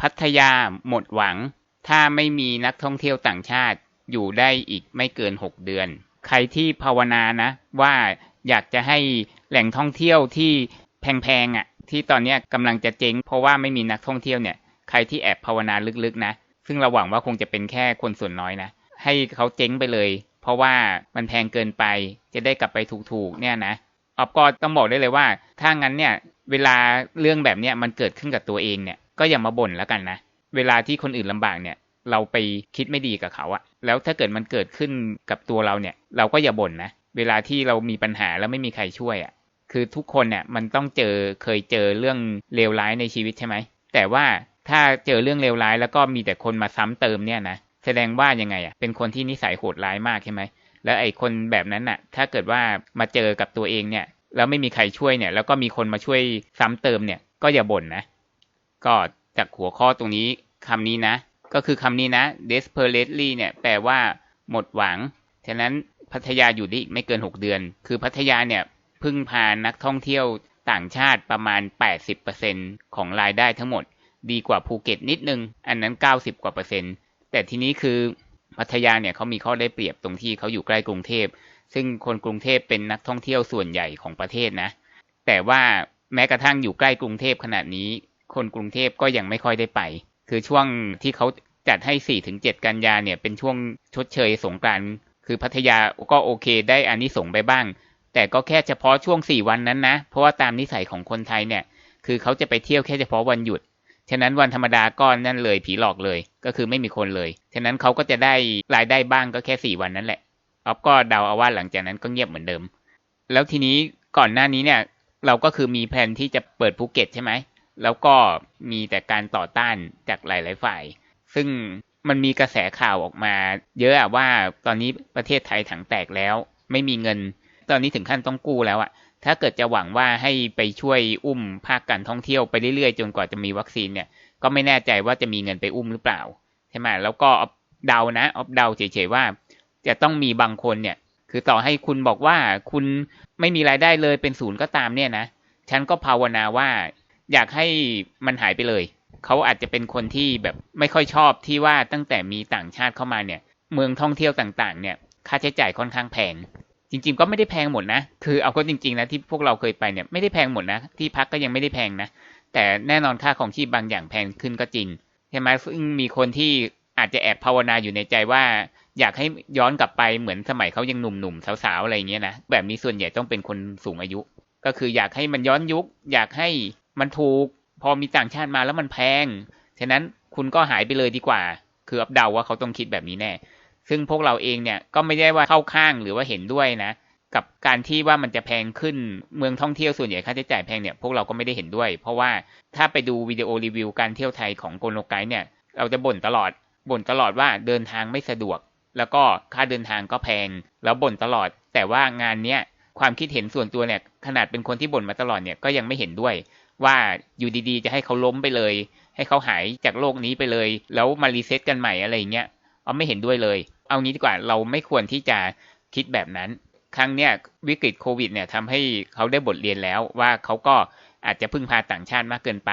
พัทยาหมดหวัง ถ้าไม่มีนักท่องเที่ยวต่างชาติอยู่ได้อีกไม่เกิน6เดือน ใครที่ภาวนานะ ว่าอยากจะให้แหล่งท่องเที่ยวที่แพงๆอะ ที่ตอนนี้กำลังจะเจ๊ง เพราะว่าไม่มีนักท่องเที่ยวเนี่ย ใครที่แอบภาวนาลึกๆนะ ซึ่งเราหวังว่าคงจะเป็นแค่คนส่วนน้อยนะ ให้เขาเจ๊งไปเลย เพราะว่ามันแพงเกินไป จะได้กลับไปถูกๆเนี่ยนะออฟก็ต้องบอกได้เลยว่า ถ้างั้นเนี่ย เวลาเรื่องแบบเนี้ยมันเกิดขึ้นกับตัวเองเนี่ย ก็อย่ามาบ่นแล้วกันนะ เวลาที่คนอื่นลำบากเนี่ย เราไปคิดไม่ดีกับเขาอะแล้วถ้าเกิดมันเกิดขึ้นกับตัวเราเนี่ย เราก็อย่าบ่นนะ เวลาที่เรามีปัญหาแล้วไม่มีใครช่วยอะคือทุกคนเนี่ยมันต้องเจอเคยเจอเรื่องเลวร้ายในชีวิตใช่ไหม แต่ว่าถ้าเจอเรื่องเลวร้ายแล้วก็มีแต่คนมาซ้ำเติมเนี่ยนะแสดงว่ายังไงอะเป็นคนที่นิสัยโหดร้ายมากใช่ไหมแล้วไอ้คนแบบนั้นน่ะ ถ้าเกิดว่ามาเจอกับตัวเองเนี่ยแล้วไม่มีใครช่วยเนี่ย แล้วก็มีคนมาช่วยซ้ำเติมเนี่ยก็อย่าบ่นนะ ก็จากหัวข้อตรงนี้คำนี้นะ ก็คือคำนี้นะ desperately เนี่ยแปลว่าหมดหวัง ฉะนั้นพัทยาอยู่ได้อีกไม่เกิน 6 เดือน คือพัทยาเนี่ยพึ่งพานักท่องเที่ยวต่างชาติประมาณ 80%ของรายได้ทั้งหมด ดีกว่าภูเก็ตนิดนึง อันนั้น 90 กว่าเปอร์เซ็นต์ แต่ทีนี้คือพัทยาเนี่ยเขามีข้อได้เปรียบตรงที่เขาอยู่ใกล้กรุงเทพ ซึ่งคนกรุงเทพเป็นนักท่องเที่ยวส่วนใหญ่ของประเทศนะ แต่ว่าแม้กระทั่งอยู่ใกล้กรุงเทพขนาดนี้ คนกรุงเทพก็ยังไม่ค่อยได้ไป คือช่วงที่เขาจัดให้4-7กันยาเนี่ยเป็นช่วงชดเชยสงกรานคือพัทยาก็โอเคได้อานิสงส์ไปบ้าง แต่ก็แค่เฉพาะช่วง4วันนั้นนะ เพราะว่าตามนิสัยของคนไทยเนี่ย คือเขาจะไปเที่ยวแค่เฉพาะวันหยุด ฉะนั้นวันธรรมดาก็นั่นเลยผีหลอกเลย ก็คือไม่มีคนเลย ฉะนั้นเขาก็จะได้รายได้บ้างก็แค่4วันนั้นแหละออฟก็เดาเอาว่าหลังจากนั้นก็เงียบเหมือนเดิม แล้วทีนี้ก่อนหน้านี้เนี่ย เราก็คือมีแผนที่จะเปิดภูเก็ตใช่ไหม แล้วก็มีแต่การต่อต้านจากหลาย ๆ ฝ่าย ซึ่งมันมีกระแสข่าวออกมา เยอะอะว่าตอนนี้ประเทศไทยถังแตกแล้ว ไม่มีเงิน ตอนนี้ถึงขั้นต้องกู้แล้วอะถ้าเกิดจะหวังว่าให้ไปช่วยอุ้มภาคการท่องเที่ยวไปเรื่อยๆ จนกว่าจะมีวัคซีนเนี่ย ก็ไม่แน่ใจว่าจะมีเงินไปอุ้มหรือเปล่าใช่ไหมแล้วก็เดานะออฟเดาเฉยๆว่า จะต้องมีบางคนเนี่ย คือต่อให้คุณบอกว่าคุณไม่มีรายได้เลยเป็นศูนย์ก็ตามเนี่ยนะ ฉันก็ภาวนาว่า อยากให้มันหายไปเลย เขาอาจจะเป็นคนที่แบบไม่ค่อยชอบที่ว่าตั้งแต่มีต่างชาติเข้ามาเนี่ย เมืองท่องเที่ยวต่างๆ เนี่ย ค่าใช้จ่ายค่อนข้างแพง จริง ๆ ก็ไม่ได้แพงหมดนะ คือเอาก็จริงๆนะที่พวกเราเคยไปเนี่ยไม่ได้แพงหมดนะ ที่พักก็ยังไม่ได้แพงนะ แต่แน่นอนค่าของชีพบางอย่างแพงขึ้นก็จริงใช่ไหมซึ่งมีคนที่อาจจะแอบภาวนาอยู่ในใจว่า อยากให้ย้อนกลับไปเหมือนสมัยเขายังหนุ่มๆสาวๆอะไรเงี้ยนะแบบนี้ส่วนใหญ่ต้องเป็นคนสูงอายุ ก็คืออยากให้มันย้อนยุค อยากให้ มันถูกพอมีต่างชาติมาแล้วมันแพง ฉะนั้นคุณก็หายไปเลยดีกว่า คืออับเดาว่าเขาต้องคิดแบบนี้แน่ ซึ่งพวกเราเองเนี่ยก็ไม่ได้ว่าเข้าข้างหรือว่าเห็นด้วยนะ กับการที่ว่ามันจะแพงขึ้นเมืองท่องเที่ยวส่วนใหญ่ค่าใช้จ่ายแพงเนี่ยพวกเราก็ไม่ได้เห็นด้วย เพราะว่าถ้าไปดูวิดีโอรีวิวการเที่ยวไทยของโกโลไกด์เนี่ย เราจะบ่นตลอดบ่นตลอดว่าเดินทางไม่สะดวก แล้วก็ค่าเดินทางก็แพง แล้วบ่นตลอด แต่ว่างานเนี้ยความคิดเห็นส่วนตัวเนี่ยขนาดเป็นคนที่บ่นมาตลอดเนี่ยก็ยังไม่เห็นด้วย ว่าอยู่ดีๆ จะให้เขาล้มไปเลย ให้เขาหายจากโลกนี้ไปเลย แล้วมารีเซ็ตกันใหม่อะไรเงี้ยเอาไม่เห็นด้วยเลย เอางี้ดีกว่าเราไม่ควรที่จะคิดแบบนั้น ครั้งเนี้ยวิกฤตโควิดเนี่ยทำให้เขาได้บทเรียนแล้วว่าเขาก็อาจจะพึ่งพาต่างชาติมากเกินไป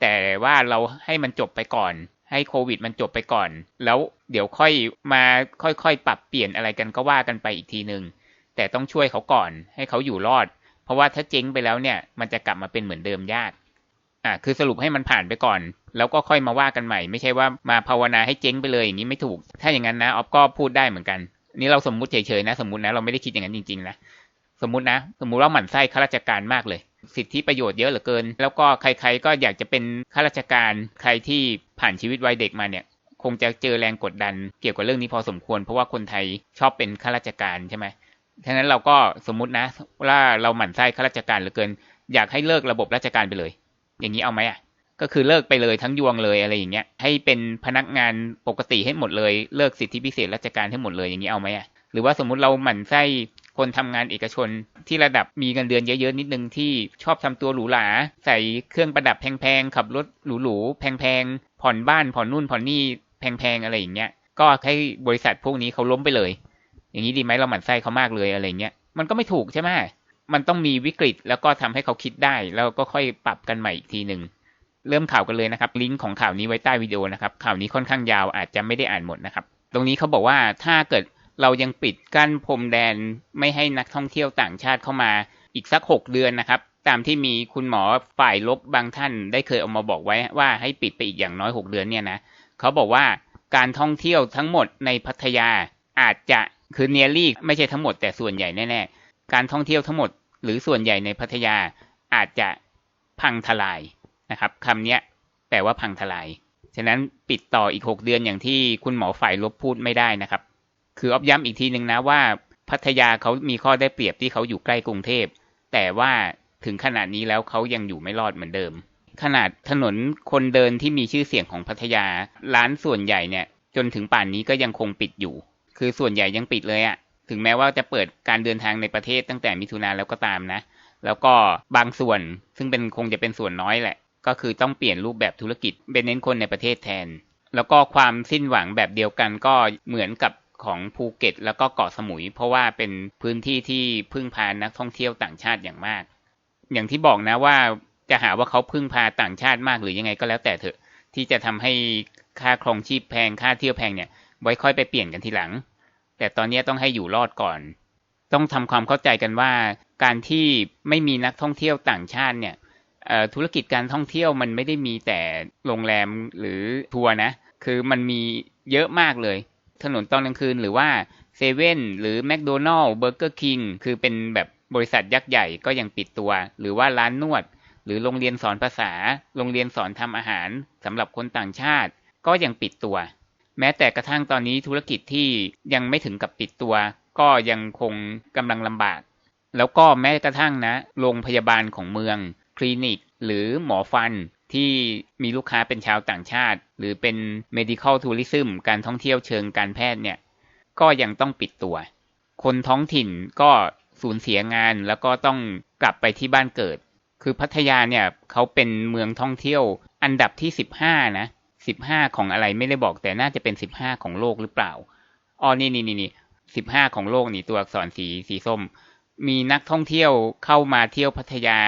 แต่ว่าเราให้มันจบไปก่อน ให้โควิดมันจบไปก่อน แล้วเดี๋ยวค่อยมาค่อยๆ ปรับเปลี่ยนอะไรกันก็ว่ากันไปอีกทีหนึ่งแต่ต้องช่วยเขาก่อน ให้เขาอยู่รอด เพราะว่าถ้าเจ๊งไปแล้วเนี่ยมันจะกลับมาเป็นเหมือนเดิมยากอ่าคือสรุปให้มันผ่านไปก่อน แล้วก็ค่อยมาว่ากันใหม่ ไม่ใช่ว่ามาภาวนาให้เจ๊งไปเลยอย่างนี้ไม่ถูก ถ้าอย่างนั้นนะออฟก็พูดได้เหมือนกัน นี่เราสมมุติเฉยๆนะ สมมตินะเราไม่ได้คิดอย่างนั้นจริงๆนะสมมตินะ สมมุติว่าหมั่นไส้ข้าราชการมากเลย สิทธิประโยชน์เยอะเหลือเกิน แล้วก็ใครๆก็อยากจะเป็นข้าราชการใครที่ผ่านชีวิตวัยเด็กมาเนี่ย คงจะเจอแรงกดดันเกี่ยวกับเรื่องนี้พอสมควร เพราะว่าคนไทยชอบเป็นข้าราชการใช่ไหม ฉะนั้นเราก็สมมุตินะว่าเราหมั่นไส้ข้าราชการเหลือเกิน อยากให้เลิกระบบราชการไปเลย อย่างนี้เอาไหมอะก็คือเลิกไปเลยทั้งยวงเลยอะไรอย่างเงี้ย ให้เป็นพนักงานปกติให้หมดเลยเลิกสิทธิพิเศษราชการให้หมดเลยอย่างนี้เอาไหมอะหรือว่าสมมุติเราหมั่นไส้คนทำงานเอกชนที่ระดับมีเงินเดือนเยอะๆนิดนึงที่ชอบทำตัวหรูหราใส่เครื่องประดับแพงๆขับรถหรูๆแพงๆผ่อนบ้านผ่อนนู่นผ่อนนี่แพงๆอะไรอย่างเงี้ย ก็ให้บริษัทพวกนี้เขาล้มไปเลย อย่างนี้ดีไหมเราหมั่นไส้เขามากเลยอะไรเงี้ยมันก็ไม่ถูกใช่ไหมมันต้องมีวิกฤตแล้วก็ทำให้เขาคิดได้ แล้วก็ค่อยปรับกันใหม่อีกทีหนึ่งเริ่มข่าวกันเลยนะครับ ลิงก์ของข่าวนี้ไว้ใต้วิดีโอนะครับ ข่าวนี้ค่อนข้างยาวอาจจะไม่ได้อ่านหมดนะครับ ตรงนี้เขาบอกว่าถ้าเกิดเรายังปิดกั้นพรมแดนไม่ให้นักท่องเที่ยวต่างชาติเข้ามาอีกสักหกเดือนนะครับ ตามที่มีคุณหมอฝ่ายลบบางท่านได้เคยออกมาบอกไว้ว่าให้ปิดไปอีกอย่างน้อยหกเดือนเนี่ยนะเขาบอกว่าการท่องเที่ยวทั้งหมดในพัทยาอาจจะ คือเนียรี่ไม่ใช่ทั้งหมดแต่ส่วนใหญ่แน่ๆ การท่องเที่ยวทั้งหมด หรือส่วนใหญ่ในพัทยาอาจจะพังทลายนะครับคำนี้แปลว่าพังทลาย ฉะนั้นปิดต่ออีก 6 เดือนอย่างที่คุณหมอฝ่ายลบพูดไม่ได้นะครับ คืออย้ำอีกทีหนึ่งนะว่าพัทยาเขามีข้อได้เปรียบที่เขาอยู่ใกล้กรุงเทพ แต่ว่าถึงขนาดนี้แล้วเขายังอยู่ไม่รอดเหมือนเดิม ขนาดถนนคนเดินที่มีชื่อเสียงของพัทยา ร้านส่วนใหญ่เนี่ย จนถึงป่านนี้ก็ยังคงปิดอยู่ คือส่วนใหญ่ยังปิดเลยอะถึงแม้ว่าจะเปิดการเดินทางในประเทศตั้งแต่มิถุนาแล้วก็ตามนะ แล้วก็บางส่วนซึ่งเป็นคงจะเป็นส่วนน้อยแหละ ก็คือต้องเปลี่ยนรูปแบบธุรกิจเป็นเน้นคนในประเทศแทน แล้วก็ความสิ้นหวังแบบเดียวกันก็เหมือนกับของภูเก็ต แล้วก็เกาะสมุย เพราะว่าเป็นพื้นที่ที่พึ่งพานักท่องเที่ยวต่างชาติอย่างมาก อย่างที่บอกนะว่าจะหาว่าเขาพึ่งพาต่างชาติมากหรือยังไงก็แล้วแต่เถอะ ที่จะทำให้ค่าครองชีพแพงค่าเที่ยวแพงเนี่ย ไว้ค่อยไปเปลี่ยนกันทีหลัง แต่ตอนนี้ต้องให้อยู่รอดก่อน ต้องทำความเข้าใจกันว่า การที่ไม่มีนักท่องเที่ยวต่างชาติเนี่ยธุรกิจการท่องเที่ยวมันไม่ได้มีแต่โรงแรมหรือทัวร์นะ คือมันมีเยอะมากเลย ถนนตอนกลางคืนหรือว่าเซเว่นหรือแมคโดนัลล์เบอร์เกอร์คิงคือเป็นแบบบริษัทยักษ์ใหญ่ก็ยังปิดตัว หรือว่าร้านนวด หรือโรงเรียนสอนภาษา โรงเรียนสอนทำอาหารสำหรับคนต่างชาติ ก็ยังปิดตัว แม้แต่กระทั่งตอนนี้ธุรกิจที่ยังไม่ถึงกับปิดตัว ก็ยังคงกำลังลำบาก แล้วก็แม้กระทั่งนะ โรงพยาบาลของเมือง คลินิก หรือหมอฟันที่มีลูกค้าเป็นชาวต่างชาติ หรือเป็น medical tourism การท่องเที่ยวเชิงการแพทย์เนี่ย ก็ยังต้องปิดตัว คนท้องถิ่นก็สูญเสียงานแล้วก็ต้องกลับไปที่บ้านเกิด คือพัทยาเนี่ยเขาเป็นเมืองท่องเที่ยวอันดับที่ 15 นะ 15ของอะไรไม่ได้บอกแต่น่าจะเป็น15ของโลกหรือเปล่าอ๋อนี่นี่นี่นี่15ของโลกนี่ตัวอักษรสีสีส้ม มีนักท่องเที่ยวเข้ามาเที่ยวพัทยา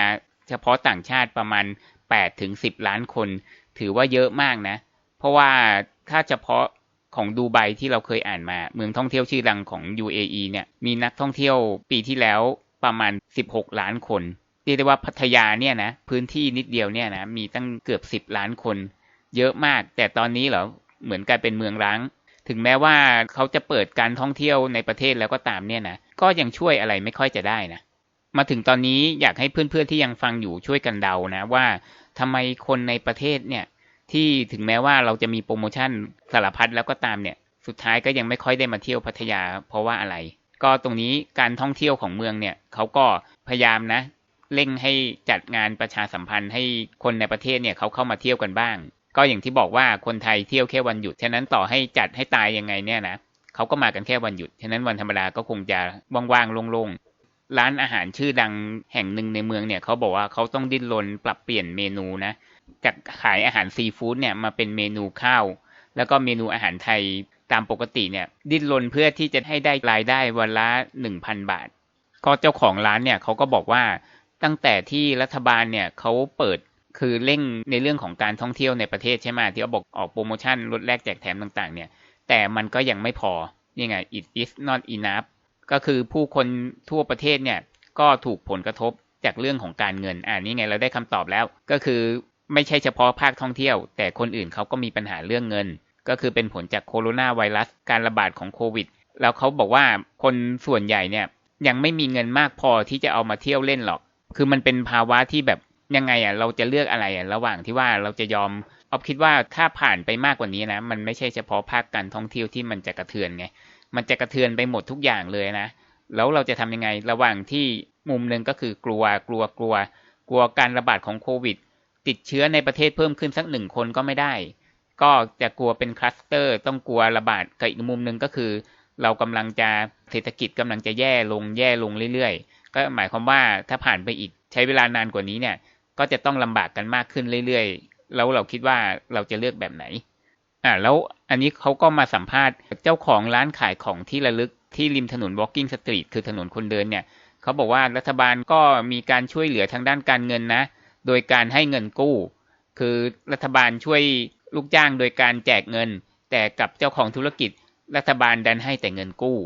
เฉพาะต่างชาติประมาณ8ถึง10ล้านคน ถือว่าเยอะมากนะ เพราะว่าถ้าเฉพาะของดูไบที่เราเคยอ่านมา เมืองท่องเที่ยวชื่อดังของ UAE เนี่ยมีนักท่องเที่ยวปีที่แล้วประมาณ 16 ล้านคนเรียกได้ว่าพัทยาเนี่ยนะพื้นที่นิดเดียวเนี่ยนะมีตั้งเกือบ 10 ล้านคน เยอะมาก แต่ตอนนี้เหรอเหมือนกลายเป็นเมืองร้าง ถึงแม้ว่าเขาจะเปิดการท่องเที่ยวในประเทศแล้วก็ตามเนี่ยนะก็ยังช่วยอะไรไม่ค่อยจะได้นะมาถึงตอนนี้อยากให้เพื่อนๆที่ยังฟังอยู่ช่วยกันเดานะว่าทำไมคนในประเทศเนี่ยที่ถึงแม้ว่าเราจะมีโปรโมชั่นสารพัดแล้วก็ตามเนี่ย สุดท้ายก็ยังไม่ค่อยได้มาเที่ยวพัทยาเพราะว่าอะไร ก็ตรงนี้การท่องเที่ยวของเมืองเนี่ยเขาก็พยายามนะเร่งให้จัดงานประชาสัมพันธ์ให้คนในประเทศเนี่ยเขาเข้ามาเที่ยวกันบ้าง ก็อย่างที่บอกว่าคนไทยเที่ยวแค่วันหยุดฉะนั้นต่อให้จัดให้ตายยังไงเนี่ยนะเขาก็มากันแค่วันหยุดฉะนั้นวันธรรมดาก็คงจะว่างๆโล่งร้านอาหารชื่อดังแห่งหนึ่งในเมืองเนี่ยเขาบอกว่าเขาต้องดิ้นรนปรับเปลี่ยนเมนูนะจากขายอาหารซีฟู้ดเนี่ยมาเป็นเมนูข้าว แล้วก็เมนูอาหารไทยตามปกติเนี่ยดิ้นรนเพื่อที่จะให้ได้รายได้วันละหนึ่งพันบาทก็เจ้าของร้านเนี่ยเขาก็บอกว่าตั้งแต่ที่รัฐบาลเนี่ยเขาเปิด คือเร่งในเรื่องของการท่องเที่ยวในประเทศใช่ไหมที่เขาบอกออกโปรโมชั่นลดแลกแจกแถมต่างๆ เนี่ย แต่มันก็ยังไม่พอนี่ไง it is not enough ก็คือผู้คนทั่วประเทศเนี่ย ก็ถูกผลกระทบจากเรื่องของการเงิน อ่านี่ไงเราได้คำตอบแล้ว ก็คือไม่ใช่เฉพาะภาคท่องเที่ยว แต่คนอื่นเขาก็มีปัญหาเรื่องเงิน ก็คือเป็นผลจากโคโรนาไวรัสการระบาดของโควิด แล้วเขาบอกว่าคนส่วนใหญ่เนี่ยยังไม่มีเงินมากพอที่จะเอามาเที่ยวเล่นหรอก คือมันเป็นภาวะที่แบบ ยังไงอะเราจะเลือกอะไรอะระหว่างที่ว่าเราจะยอมออฟคิดว่าถ้าผ่านไปมากกว่านี้นะ มันไม่ใช่เฉพาะภาคการท่องเที่ยวที่มันจะกระเทือนไง มันจะกระเทือนไปหมดทุกอย่างเลยนะ แล้วเราจะทำยังไงระหว่างที่มุมหนึ่งก็คือกลัวกลัวกลัว กลัวการระบาดของโควิด ติดเชื้อในประเทศเพิ่มขึ้นสักหนึ่งคนก็ไม่ได้ ก็จะกลัวเป็นคลัสเตอร์ต้องกลัวระบาดกับอีกมุมหนึ่งก็คือ เรากำลังจะเศรษฐกิจกำลังจะแย่ลงแย่ลงเรื่อยๆ ก็หมายความว่าถ้าผ่านไปอีกใช้เวลานานกว่านี้เนี่ย ก็จะต้องลำบากกันมากขึ้นเรื่อยๆ แล้วเราคิดว่าเราจะเลือกแบบไหน อ่า แล้วอันนี้เขาก็มาสัมภาษณ์เจ้าของร้านขายของที่ระลึกที่ริมถนน Walking Street คือถนนคนเดินเนี่ย เขาบอกว่ารัฐบาลก็มีการช่วยเหลือทางด้านการเงินนะ โดยการให้เงินกู้คคือรัฐบาลช่วยลูกจ้างโดยการแจกเงิน แต่กับเจ้าของธุรกิจรัฐบาลดันให้แต่เงินกู้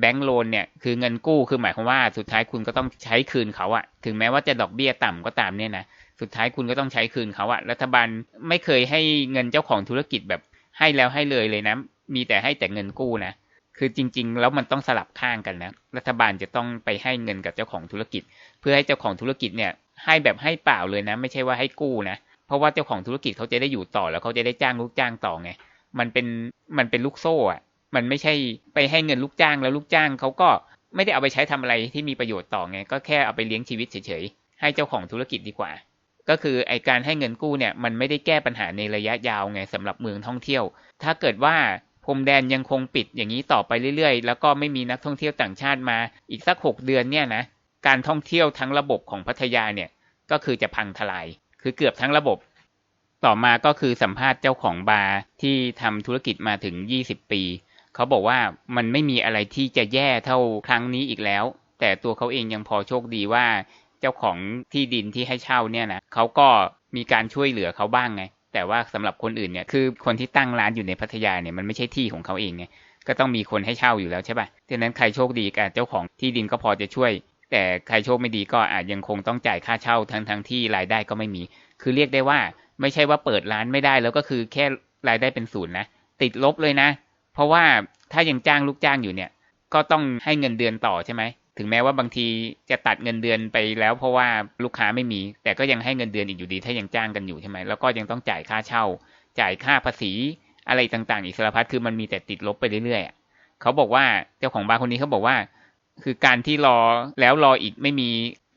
แบงก์โลนเนี่ยคือเงินกู้คือหมายความว่าสุดท้ายคุณก็ต้องใช้คืนเขาอะถึงแม้ว่าจะดอกเบี้ยต่ำก็ตามเนี่ยนะสุดท้ายคุณก็ต้องใช้คืนเขาอะรัฐบาลไม่เคยให้เงินเจ้าของธุรกิจแบบให้แล้วให้เลยเลยนะ มีแต่ให้แต่เงินกู้นะคือจริง ๆ แล้วมันต้องสลับข้างกันนะรัฐบาลจะต้องไปให้เงินกับเจ้าของธุรกิจ เพื่อให้เจ้าของธุรกิจเนี่ยให้แบบให้เปล่าเลยนะ ไม่ใช่ว่าให้กู้นะเพราะว่าเจ้าของธุรกิจเขาจะได้อยู่ต่อแล้วเขาจะได้จ้างลูกจ้างต่อไงมันเป็นมันเป็นลูกโซ่อะ มันไม่ใช่ไปให้เงินลูกจ้างแล้วลูกจ้างเขาก็ไม่ได้เอาไปใช้ทำอะไรที่มีประโยชน์ต่อไง ก็แค่เอาไปเลี้ยงชีวิตเฉยๆ ให้เจ้าของธุรกิจดีกว่า ก็คือไอการให้เงินกู้เนี่ยมันไม่ได้แก้ปัญหาในระยะยาวไงสำหรับเมืองท่องเที่ยว ถ้าเกิดว่าพรมแดนยังคงปิดอย่างนี้ต่อไปเรื่อยๆ แล้วก็ไม่มีนักท่องเที่ยวต่างชาติมาอีกสักหกเดือนเนี่ยนะการท่องเที่ยวทั้งระบบของพัทยาเนี่ยก็คือจะพังทลาย คือเกือบทั้งระบบ ต่อมาก็คือสัมภาษณ์เจ้าของบาร์ที่ทำธุรกิจมาถึง 20 ปี เขาบอกว่ามันไม่มีอะไรที่จะแย่เท่าครั้งนี้อีกแล้ว แต่ตัวเขาเองยังพอโชคดีว่า เจ้าของที่ดินที่ให้เช่าเนี่ยนะเขาก็มีการช่วยเหลือเขาบ้างไง แต่ว่าสำหรับคนอื่นเนี่ยคือคนที่ตั้งร้านอยู่ในพัทยาเนี่ยมันไม่ใช่ที่ของเขาเองไงก็ต้องมีคนให้เช่าอยู่แล้วใช่ปะ่ะดังนั้นใครโชคดีกับเจ้าของที่ดินก็พอจะช่วย แต่ใครโชคไม่ดีก็อาจยังคงต้องจ่ายค่าเช่าทั้งทั้งที่รายได้ก็ไม่มี คือเรียกได้ว่า ไม่ใช่ว่าเปิดร้านไม่ได้แล้วก็คือแค่รายได้เป็นศูนย์นะ ติดลบเลยนะ เพราะว่าถ้ายังจ้างลูกจ้างอยู่เนี่ย ก็ต้องให้เงินเดือนต่อใช่ไหม ถึงแม้ว่าบางทีจะตัดเงินเดือนไปแล้ว เพราะว่าลูกค้าไม่มี แต่ก็ยังให้เงินเดือนอีกอยู่ดี ถ้ายังจ้างกันอยู่ใช่ไหมแล้วก็ยังต้องจ่ายค่าเช่า จ่ายค่าภาษีอะไรต่างๆอีกสารพัดคือมันมีแต่ติดลบไปเรื่อยๆเขาบอกว่าเจ้าของบ้านคนนี้เขาบอกว่า คือการที่รอแล้วรออีกไม่มี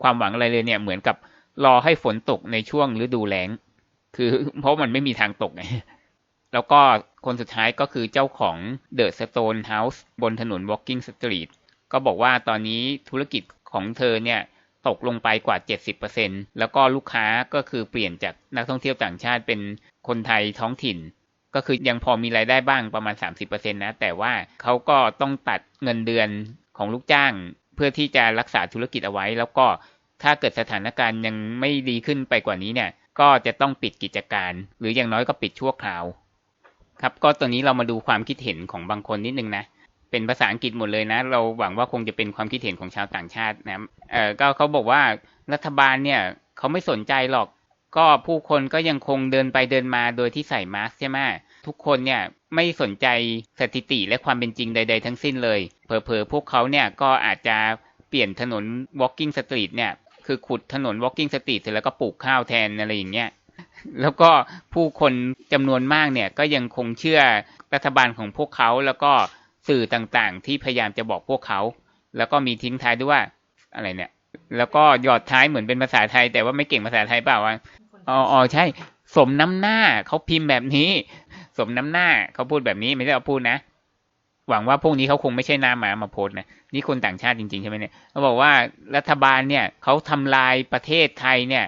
ความหวังอะไรเลยเนี่ย เหมือนกับรอให้ฝนตกในช่วงฤดูแล้ง คือเพราะมันไม่มีทางตกไง แล้วก็คนสุดท้ายก็คือเจ้าของ The Stone House บนถนน Walking Street ก็บอกว่าตอนนี้ธุรกิจของเธอเนี่ยตกลงไปกว่า 70%แล้วก็ลูกค้าก็คือเปลี่ยนจากนักท่องเที่ยวต่างชาติเป็นคนไทยท้องถิ่น ก็คือยังพอมีรายได้บ้างประมาณ 30%นะ แต่ว่าเขาก็ต้องตัดเงินเดือนของลูกจ้าง เพื่อที่จะรักษาธุรกิจเอาไว้ แล้วก็ถ้าเกิดสถานการณ์ยังไม่ดีขึ้นไปกว่านี้เนี่ย ก็จะต้องปิดกิจการ หรืออย่างน้อยก็ปิดชั่วคราว ครับก็ตอนนี้เรามาดูความคิดเห็นของบางคนนิดนึงนะเป็นภาษาอังกฤษหมดเลยนะ เราหวังว่าคงจะเป็นความคิดเห็นของชาวต่างชาตินะเออก็เขาบอกว่ารัฐบาลเนี่ยเขาไม่สนใจหรอก ก็ผู้คนก็ยังคงเดินไปเดินมาโดยที่ใส่มาสก์ใช่ไหมทุกคนเนี่ยไม่สนใจสถิติและความเป็นจริงใด ๆ ทั้งสิ้นเลยเผลอๆพวกเขาเนี่ยก็อาจจะเปลี่ยนถนน walking street เนี่ยคือขุดถนน walking street เสร็จแล้วก็ปลูกข้าวแทนอะไรอย่างเงี้ย แล้วก็ผู้คนจำนวนมากเนี่ยก็ยังคงเชื่อรัฐบาลของพวกเขา แล้วก็สื่อต่างๆ ที่พยายามจะบอกพวกเขา แล้วก็มีทิ้งท้ายด้วยว่าอะไรเนี่ย แล้วก็หยอดท้ายเหมือนเป็นภาษาไทย แต่ว่าไม่เก่งภาษาไทยเปล่าวะอ๋อใช่ สมน้ำหน้าเขาพิมพ์แบบนี้ สมน้ำหน้าเขาพูดแบบนี้ไม่ใช่เราพูดนะหวังว่าพวกนี้เขาคงไม่ใช่หน้าหมามาโพสนะนี่คนต่างชาติจริงๆใช่ไหมเนี่ยเขาบอกว่ารัฐบาลเนี่ยเขาทำลายประเทศไทยเนี่ย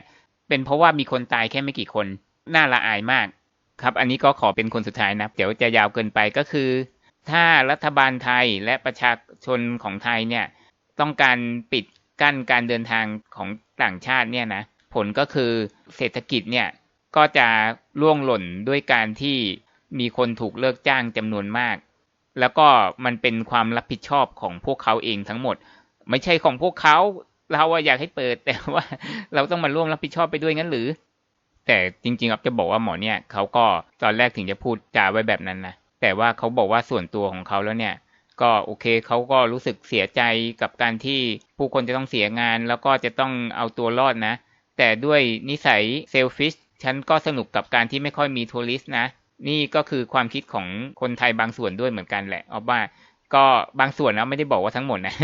เป็นเพราะว่ามีคนตายแค่ไม่กี่คน น่าละอายมาก ครับ อันนี้ก็ขอเป็นคนสุดท้ายนะ เดี๋ยวจะยาวเกินไปก็คือ ถ้ารัฐบาลไทยและประชาชนของไทยเนี่ย ต้องการปิดกั้นการเดินทางของต่างชาติเนี่ยนะ ผลก็คือเศรษฐกิจเนี่ย ก็จะล่วงหล่นด้วยการที่มีคนถูกเลิกจ้างจำนวนมาก แล้วก็มันเป็นความรับผิดชอบของพวกเขาเองทั้งหมด ไม่ใช่ของพวกเขา เราอยากให้เปิดแต่ว่า เราต้องมาร่วมรับผิดชอบไปด้วยงั้นหรือ แต่จริงๆอับจะบอกว่าหมอเนี่ยเขาก็ตอนแรกถึงจะพูดจาไว้แบบนั้นนะแต่ว่าเขาบอกว่าส่วนตัวของเขาแล้วเนี่ย ก็โอเคเขาก็รู้สึกเสียใจกับการที่ผู้คนจะต้องเสียงาน แล้วก็จะต้องเอาตัวรอดนะ แต่ด้วยนิสัยเซลฟิชฉันก็สนุกกับการที่ไม่ค่อยมีทัวริสต์นะนี่ก็คือความคิดของคนไทยบางส่วนด้วยเหมือนกันแหละเอาว่า ก็บางส่วนนะไม่ได้บอกว่าทั้งหมดนะ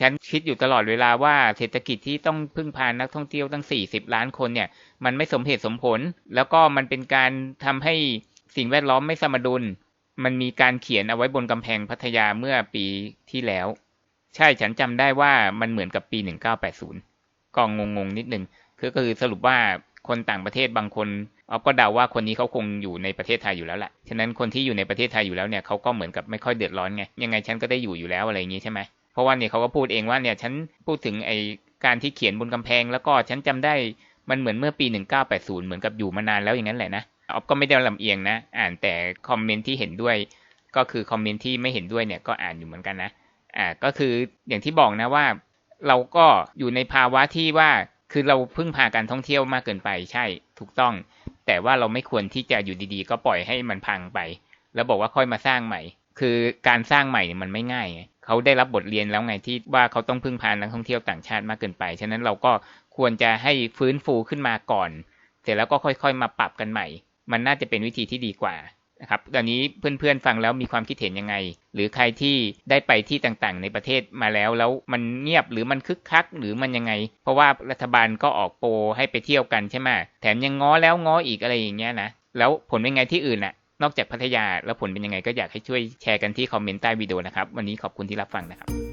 ฉันคิดอยู่ตลอดเวลาว่าเศรษฐกิจที่ต้องพึ่งพานักท่องเที่ยวตั้ง 40 ล้านคนเนี่ย มันไม่สมเหตุสมผล แล้วก็มันเป็นการทำให้สิ่งแวดล้อมไม่สมดุล มันมีการเขียนเอาไว้บนกำแพงพัทยาเมื่อปีที่แล้ว ใช่ฉันจำได้ว่ามันเหมือนกับปี 1980ก็งงๆนิดนึงคือก็คือสรุปว่าคนต่างประเทศบางคน เอก็เดาว่าคนนี้เขาคงอยู่ในประเทศไทยอยู่แล้วแหละ ฉะนั้นคนที่อยู่ในประเทศไทยอยู่แล้วเนี่ยเขาก็เหมือนกับไม่ค่อยเดือดร้อนไง ยังไงฉันก็ได้อยู่อยู่แล้วอะไรอย่างนี้ใช่ไหมเพราะว่าเนี่ยเขาก็พูดเองว่าเนี่ยฉันพูดถึงไอการที่เขียนบนกำแพง แล้วก็ฉันจำได้มันเหมือนเมื่อปี 1980 เหมือนกับอยู่มานานแล้วอย่างนั้นแหละนะ ออฟก็ไม่ได้ลำเอียงนะ อ่านแต่คอมเมนต์ที่เห็นด้วย ก็คือคอมเมนต์ที่ไม่เห็นด้วยเนี่ยก็อ่านอยู่เหมือนกันนะ อ่า ก็คืออย่างที่บอกนะว่า เราก็อยู่ในภาวะที่ว่า คือเราพึ่งพาการท่องเที่ยวมากเกินไป ใช่ ถูกต้อง แต่ว่าเราไม่ควรที่จะอยู่ดีๆ ก็ปล่อยให้มันพังไป แล้วบอกว่าค่อยมาสร้างใหม่ คือการสร้างใหม่เนี่ยมันไม่ง่ายเขาได้รับบทเรียนแล้วไงที่ว่าเขาต้องพึ่งพานักท่องเที่ยวต่างชาติมากเกินไป ฉะนั้นเราก็ควรจะให้ฟื้นฟูขึ้นมาก่อน เสร็จแล้วก็ค่อยๆ มาปรับกันใหม่ มันน่าจะเป็นวิธีที่ดีกว่า นะครับตอนนี้เพื่อนๆฟังแล้วมีความคิดเห็นยังไง หรือใครที่ได้ไปที่ต่างๆ ในประเทศมาแล้วแล้วมันเงียบหรือมันคึกคักหรือมันยังไง เพราะว่ารัฐบาลก็ออกโปรให้ไปเที่ยวกันใช่ไหมแถมยังง้อแล้วง้ออีกอะไรอย่างเงี้ยนะแล้วผลเป็นไงที่อื่นน่ะนอกจากพัทยาแล้วผลเป็นยังไงก็อยากให้ช่วยแชร์กันที่คอมเมนต์ใต้วิดีโอนะครับ วันนี้ขอบคุณที่รับฟังนะครับ